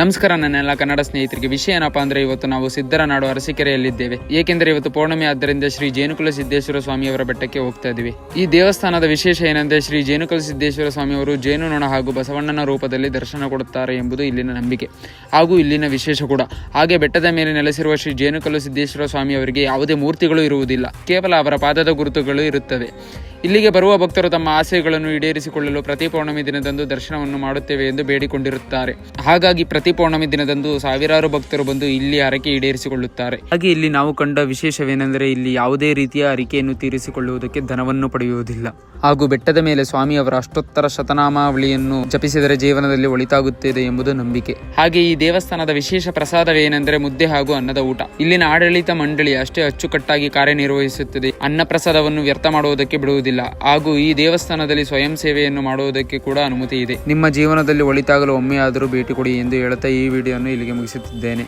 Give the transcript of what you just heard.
ನಮಸ್ಕಾರ ನನ್ನೆಲ್ಲ ಕನ್ನಡ ಸ್ನೇಹಿತರಿಗೆ. ವಿಷಯ ಏನಪ್ಪಾ ಅಂದ್ರೆ ಇವತ್ತು ನಾವು ಸಿದ್ದರನಾಡು ಅರಸೀಕೆರೆಯಲ್ಲಿದ್ದೇವೆ. ಏಕೆಂದರೆ ಇವತ್ತು ಪೌರ್ಣಮಿ ಆದ್ದರಿಂದ ಶ್ರೀ ಜೇನುಕುಲ ಸಿದ್ದೇಶ್ವರ ಸ್ವಾಮಿಯವರ ಬೆಟ್ಟಕ್ಕೆ ಹೋಗ್ತಾ ಇದ್ದೀವಿ. ಈ ದೇವಸ್ಥಾನದ ವಿಶೇಷ ಏನಂದ್ರೆ ಶ್ರೀ ಜೇನುಕುಲ ಸಿದ್ದೇಶ್ವರ ಸ್ವಾಮಿಯವರು ಜೇನುನೊಣ ಹಾಗೂ ಬಸವಣ್ಣನ ರೂಪದಲ್ಲಿ ದರ್ಶನ ಕೊಡುತ್ತಾರೆ ಎಂಬುದು ಇಲ್ಲಿನ ನಂಬಿಕೆ. ಹಾಗೂ ಇಲ್ಲಿನ ವಿಶೇಷ ಕೂಡ. ಹಾಗೆ ಬೆಟ್ಟದ ಮೇಲೆ ನೆಲೆಸಿರುವ ಶ್ರೀ ಜೇನುಕಲ್ಲು ಸಿದ್ದೇಶ್ವರ ಸ್ವಾಮಿಯವರಿಗೆ ಯಾವುದೇ ಮೂರ್ತಿಗಳು ಇರುವುದಿಲ್ಲ. ಕೇವಲ ಅವರ ಪಾದದ ಗುರುತುಗಳು ಇರುತ್ತವೆ. ಇಲ್ಲಿಗೆ ಬರುವ ಭಕ್ತರು ತಮ್ಮ ಆಸೆಗಳನ್ನು ಈಡೇರಿಸಿಕೊಳ್ಳಲು ಪ್ರತಿ ಪೌರ್ಣಮಿ ದಿನದಂದು ದರ್ಶನವನ್ನು ಮಾಡುತ್ತೇವೆ ಎಂದು ಬೇಡಿಕೊಂಡಿರುತ್ತಾರೆ. ಹಾಗಾಗಿ ಪ್ರತಿ ಪೌರ್ಣಮಿ ದಿನದಂದು ಸಾವಿರಾರು ಭಕ್ತರು ಬಂದು ಇಲ್ಲಿ ಹರಕೆ ಈಡೇರಿಸಿಕೊಳ್ಳುತ್ತಾರೆ. ಹಾಗೆ ಇಲ್ಲಿ ನಾವು ಕಂಡ ವಿಶೇಷವೇನೆಂದರೆ ಇಲ್ಲಿ ಯಾವುದೇ ರೀತಿಯ ಹರಿಕೆಯನ್ನು ತೀರಿಸಿಕೊಳ್ಳುವುದಕ್ಕೆ ಧನವನ್ನು ಪಡೆಯುವುದಿಲ್ಲ. ಹಾಗೂ ಬೆಟ್ಟದ ಮೇಲೆ ಸ್ವಾಮಿಯವರ ಅಷ್ಟೋತ್ತರ ಶತನಾಮಾವಳಿಯನ್ನು ಜಪಿಸಿದರೆ ಜೀವನದಲ್ಲಿ ಒಳಿತಾಗುತ್ತದೆ ಎಂಬುದು ನಂಬಿಕೆ. ಹಾಗೆ ಈ ದೇವಸ್ಥಾನದ ವಿಶೇಷ ಪ್ರಸಾದವೇನೆಂದರೆ ಮುದ್ದೆ ಹಾಗೂ ಅನ್ನದ ಊಟ. ಇಲ್ಲಿನ ಆಡಳಿತ ಮಂಡಳಿ ಅಷ್ಟೇ ಅಚ್ಚುಕಟ್ಟಾಗಿ ಕಾರ್ಯನಿರ್ವಹಿಸುತ್ತದೆ. ಅನ್ನ ಪ್ರಸಾದವನ್ನು ವ್ಯರ್ಥ ಮಾಡುವುದಕ್ಕೆ ಬಿಡುವುದಿಲ್ಲ. ಹಾಗೂ ಈ ದೇವಸ್ಥಾನದಲ್ಲಿ ಸ್ವಯಂ ಸೇವೆಯನ್ನು ಮಾಡುವುದಕ್ಕೆ ಕೂಡ ಅನುಮತಿ ಇದೆ. ನಿಮ್ಮ ಜೀವನದಲ್ಲಿ ಒಳಿತಾಗಲು ಒಮ್ಮೆಯಾದರೂ ಭೇಟಿ ಕೊಡಿ ಎಂದು ಹೇಳುತ್ತಾ ಈ ವಿಡಿಯೋವನ್ನು ಇಲ್ಲಿಗೆ ಮುಗಿಸುತ್ತಿದ್ದೇನೆ.